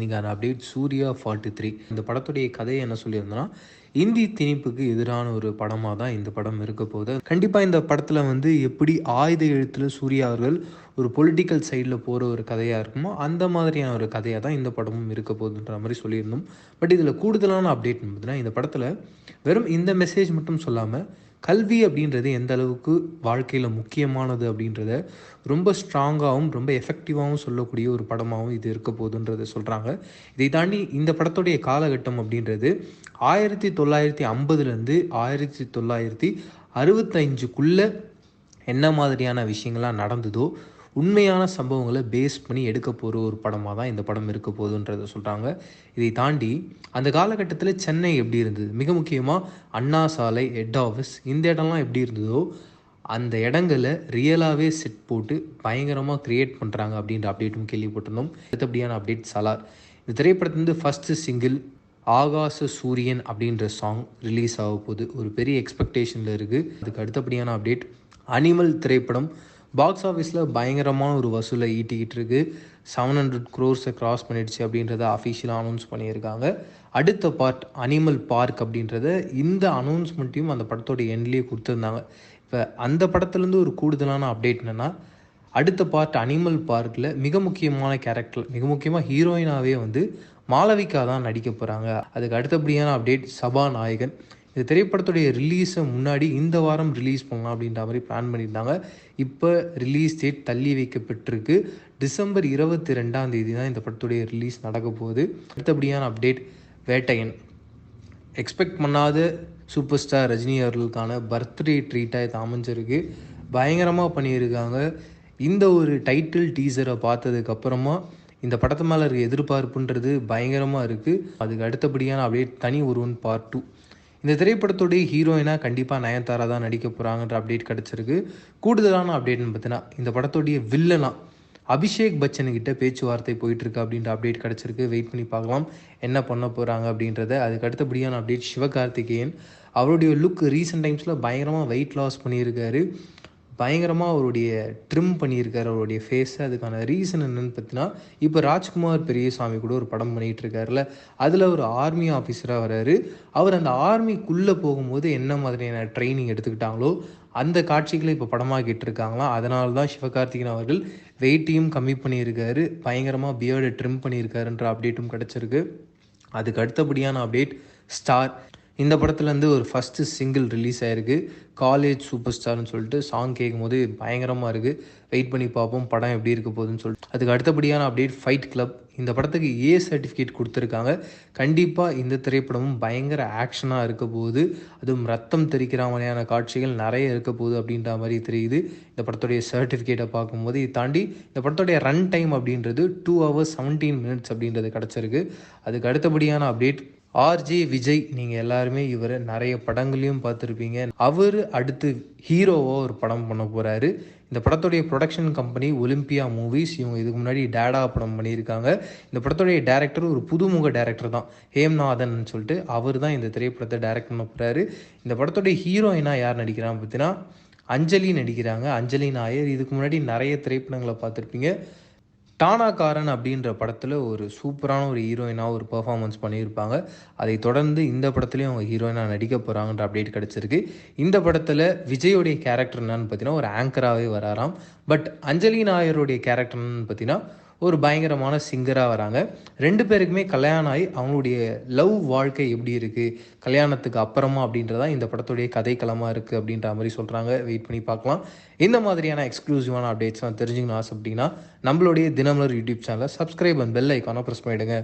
நீங்கள் update Surya forty three இந்த படத்துடைய கதையை என்ன சொல்லியிருந்தோன்னா இந்தி திணிப்புக்கு எதிரான ஒரு படமாக தான் இந்த படம் இருக்க போகுது. கண்டிப்பாக இந்த படத்தில் வந்து எப்படி ஆயுத எழுத்தில் சூர்யா அவர்கள் ஒரு பொலிட்டிக்கல் சைடில் போகிற ஒரு கதையாக இருக்குமோ அந்த மாதிரியான ஒரு கதையாக தான் இந்த படமும் இருக்க போகுதுன்ற மாதிரி சொல்லியிருந்தோம். பட் இதில் கூடுதலான அப்டேட் பார்த்தீங்கன்னா இந்த படத்தில் வெறும் இந்த மெசேஜ் மட்டும் சொல்லாமல் கல்வி அப்படின்றது எந்த அளவுக்கு வாழ்க்கையில் முக்கியமானது அப்படின்றத ரொம்ப ஸ்ட்ராங்காகவும் ரொம்ப எஃபெக்டிவாகவும் சொல்லக்கூடிய ஒரு படமாகவும் இது இருக்க போகுதுன்றதை சொல்கிறாங்க இதை தாண்டி இந்த படத்துடைய காலகட்டம் அப்படின்றது ஆயிரத்தி தொள்ளாயிரத்தி ஐம்பதுலேருந்து ஆயிரத்தி தொள்ளாயிரத்தி அறுபத்தஞ்சுக்குள்ளே என்ன மாதிரியான விஷயங்கள்லாம் நடந்ததோ உண்மையான சம்பவங்களை பேஸ் பண்ணி எடுக்க போகிற ஒரு படமாக தான் இந்த படம் இருக்க போகுதுன்றத சொல்கிறாங்க இதை தாண்டி அந்த காலகட்டத்தில் சென்னை எப்படி இருந்தது? மிக முக்கியமாக அண்ணா சாலை ஹெட் ஆஃபீஸ் இந்த இடம்லாம் எப்படி இருந்ததோ அந்த இடங்களை ரியலாகவே செட் போட்டு பயங்கரமாக க்ரியேட் பண்ணுறாங்க அப்படின்ற அப்டேட்டும் கேள்விப்பட்டிருந்தோம். அடுத்தபடியான அப்டேட் சலார். இந்த திரைப்படத்துலேருந்து ஃபஸ்ட்டு சிங்கிள் ஆகாச சூரியன் அப்படின்ற சாங் ரிலீஸ் ஆக போகுது. ஒரு பெரிய எக்ஸ்பெக்டேஷனில் இருக்குது அதுக்கு அடுத்தபடியான அப்டேட் அனிமல் திரைப்படம். பாக்ஸ் ஆஃபீஸில் பயங்கரமான ஒரு வசூலை ஈட்டிக்கிட்டு இருக்கு. செவன் ஹண்ட்ரட் க்ரோர்ஸை கிராஸ் பண்ணிடுச்சு அப்படின்றத அஃபிஷியலாக அனௌன்ஸ் பண்ணியிருக்காங்க. அடுத்த பார்ட் அனிமல் பார்க் அப்படின்றத இந்த அனௌன்ஸ்மெண்ட்டையும் அந்த படத்தோட எண்ட்லேயே கொடுத்துருந்தாங்க. இப்போ அந்த படத்துலேருந்து ஒரு கூடுதலான அப்டேட் என்னென்னா அடுத்த பார்ட் அனிமல் பார்க்கில் மிக முக்கியமான கேரக்டர் மிக முக்கியமாக ஹீரோயினாகவே வந்து மாளவிகா தான் நடிக்க போகிறாங்க அதுக்கு அடுத்தபடியான அப்டேட் சபாநாயகன். இந்த திரைப்படத்துடைய ரிலீஸை முன்னாடி இந்த வாரம் ரிலீஸ் பண்ணலாம் அப்படின்ற மாதிரி பிளான் பண்ணியிருந்தாங்க. இப்போ ரிலீஸ் டேட் தள்ளி வைக்கப்பட்டிருக்கு. டிசம்பர் இருபத்தி ரெண்டாம் தேதி தான் இந்த படத்துடைய ரிலீஸ் நடக்க போகுது. அடுத்தபடியான அப்டேட் வேட்டையன். எக்ஸ்பெக்ட் பண்ணாத சூப்பர் ஸ்டார் ரஜினி அவர்களுக்கான பர்த்டே ட்ரீட்டாக இது அமைஞ்சிருக்கு. பயங்கரமாக பண்ணியிருக்காங்க. இந்த ஒரு டைட்டில் டீசரை பார்த்ததுக்கப்புறமா இந்த படத்து மேலே இருக்க எதிர்பார்ப்புன்றது பயங்கரமாக இருக்குது அதுக்கு அடுத்தபடியான அப்படியே தனி ஒருவன் பார்ட் டூ இந்த திரைப்படத்துடைய ஹீரோயினாக கண்டிப்பாக நயன்தாரா தான் நடிக்க போகிறாங்கன்ற அப்டேட் கிடச்சிருக்கு. கூடுதலான அப்டேட்னு பார்த்தீங்கன்னா இந்த படத்துடைய வில்லனா அபிஷேக் பச்சன்கிட்ட பேச்சுவார்த்தை போயிட்டுருக்கு அப்படின்ற அப்டேட் கிடச்சிருக்கு. வெயிட் பண்ணி பார்க்கலாம் என்ன பண்ண போகிறாங்க அப்படின்றத. அதுக்கு அடுத்தபடியான அப்டேட் சிவகார்த்திகேயன். அவருடைய லுக் ரீசெண்ட் டைம்ஸில் பயங்கரமாக வெயிட் லாஸ் பண்ணியிருக்காரு. பயங்கரமாக அவருடைய ட்ரிம் பண்ணியிருக்காரு அவருடைய ஃபேஸை அதுக்கான ரீசன் என்னன்னு பார்த்தீங்கன்னா இப்போ ராஜ்குமார் பெரியசாமி கூட ஒரு படம் பண்ணிகிட்டு இருக்காருல்ல அதில் ஒரு ஆர்மி ஆஃபீஸராக வராரு. அவர் அந்த ஆர்மிக்குள்ளே போகும்போது என்ன மாதிரியான ட்ரைனிங் எடுத்துக்கிட்டாங்களோ அந்த காட்சிகளை இப்போ படமாக்கிட்டு இருக்காங்களாம் அதனால தான் சிவகார்த்திகன் அவர்கள் வெயிட்டையும் கம்மி பண்ணியிருக்காரு. பயங்கரமாக பியர்டை ட்ரிம் பண்ணியிருக்காருன்ற அப்டேட்டும் கிடச்சிருக்கு. அதுக்கு அடுத்தபடியான அப்டேட் ஸ்டார் இந்த படத்துலேருந்து ஒரு ஃபஸ்ட்டு சிங்கிள் ரிலீஸ் ஆயிருக்கு. காலேஜ் சூப்பர் ஸ்டார்னு சொல்லிட்டு சாங் கேட்கும்போது பயங்கரமாக இருக்குது வெயிட் பண்ணி பார்ப்போம் படம் எப்படி இருக்க போகுதுன்னு சொல்லிட்டு. அதுக்கு அடுத்தபடியான அப்டேட் ஃபைட் கிளப் இந்த படத்துக்கு ஏ சர்டிஃபிகேட் கொடுத்துருக்காங்க. கண்டிப்பாக இந்த திரைப்படமும் பயங்கர ஆக்ஷனாக இருக்க போகுது. அதுவும் ரத்தம் தெரிக்கிற மாதிரியான காட்சிகள் நிறைய இருக்க போகுது அப்படின்ற மாதிரி தெரியுது. இந்த படத்துடைய சர்டிஃபிகேட்டை பார்க்கும்போது இதை தாண்டி இந்த படத்துடைய ரன் டைம் அப்படின்றது டூ ஹவர்ஸ் செவன்டீன் மினிட்ஸ் அப்படின்றது கிடச்சிருக்கு. அதுக்கு அடுத்தபடியான அப்டேட் ஆர்ஜே விஜய் நீங்கள் எல்லாருமே இவரை நிறைய படங்களையும் பார்த்துருப்பீங்க. அவர் அடுத்து ஹீரோவாக ஒரு படம் பண்ண போகிறாரு இந்த படத்துடைய ப்ரொடக்ஷன் கம்பெனி ஒலிம்பியா மூவிஸ் இவங்க இதுக்கு முன்னாடி டேடா படம் பண்ணியிருக்காங்க. இந்த படத்துடைய டேரக்டர் ஒரு புதுமுக டேரக்டர் தான் ஹேம்நாதன் சொல்லிட்டு அவர் தான் இந்த திரைப்படத்தை டைரக்ட் பண்ண போகிறாரு இந்த படத்துடைய ஹீரோயினாக யார் நடிக்கிறான் பார்த்தீங்கன்னா அஞ்சலி நடிக்கிறாங்க. அஞ்சலி நாயர் இதுக்கு முன்னாடி நிறைய திரைப்படங்களை பார்த்துருப்பீங்க. டானாக்காரன் அப்படின்ற படத்தில் ஒரு சூப்பரான ஒரு ஹீரோயினாக ஒரு பெர்ஃபார்மன்ஸ் பண்ணியிருப்பாங்க. அதை தொடர்ந்து இந்த படத்துலேயும் அவங்க ஹீரோயினாக நடிக்க போகிறாங்கன்ற அப்டேட் கிடச்சிருக்கு. இந்த படத்தில் விஜயோடைய கேரக்டர் என்னன்னு பார்த்தீங்கன்னா ஒரு ஆங்கராகவே வராராம். பட் அஞ்சலி நாயருடைய கேரக்டர் என்னன்னு பார்த்தீங்கன்னா ஒரு பயங்கரமான சிங்கராக வராங்க. ரெண்டு பேருக்குமே கல்யாணம் ஆகி அவங்களுடைய லவ் வாழ்க்கை எப்படி இருக்குது கல்யாணத்துக்கு அப்புறமா அப்படின்றதா இந்த படத்துடைய கதைக்களமாக இருக்குது அப்படின்ற மாதிரி சொல்கிறாங்க வெயிட் பண்ணி பார்க்கலாம். இந்த மாதிரியான எக்ஸ்க்ளூசிவான அப்டேட்ஸ்லாம் தெரிஞ்சுக்கணும் ஆசை அப்படின்னா நம்மளுடைய தினமலர் யூடியூப் சேனலை சப்ஸ்கிரைப் அண்ட் பெல் ஐக்கானை ப்ரெஸ் பண்ணிவிடுங்க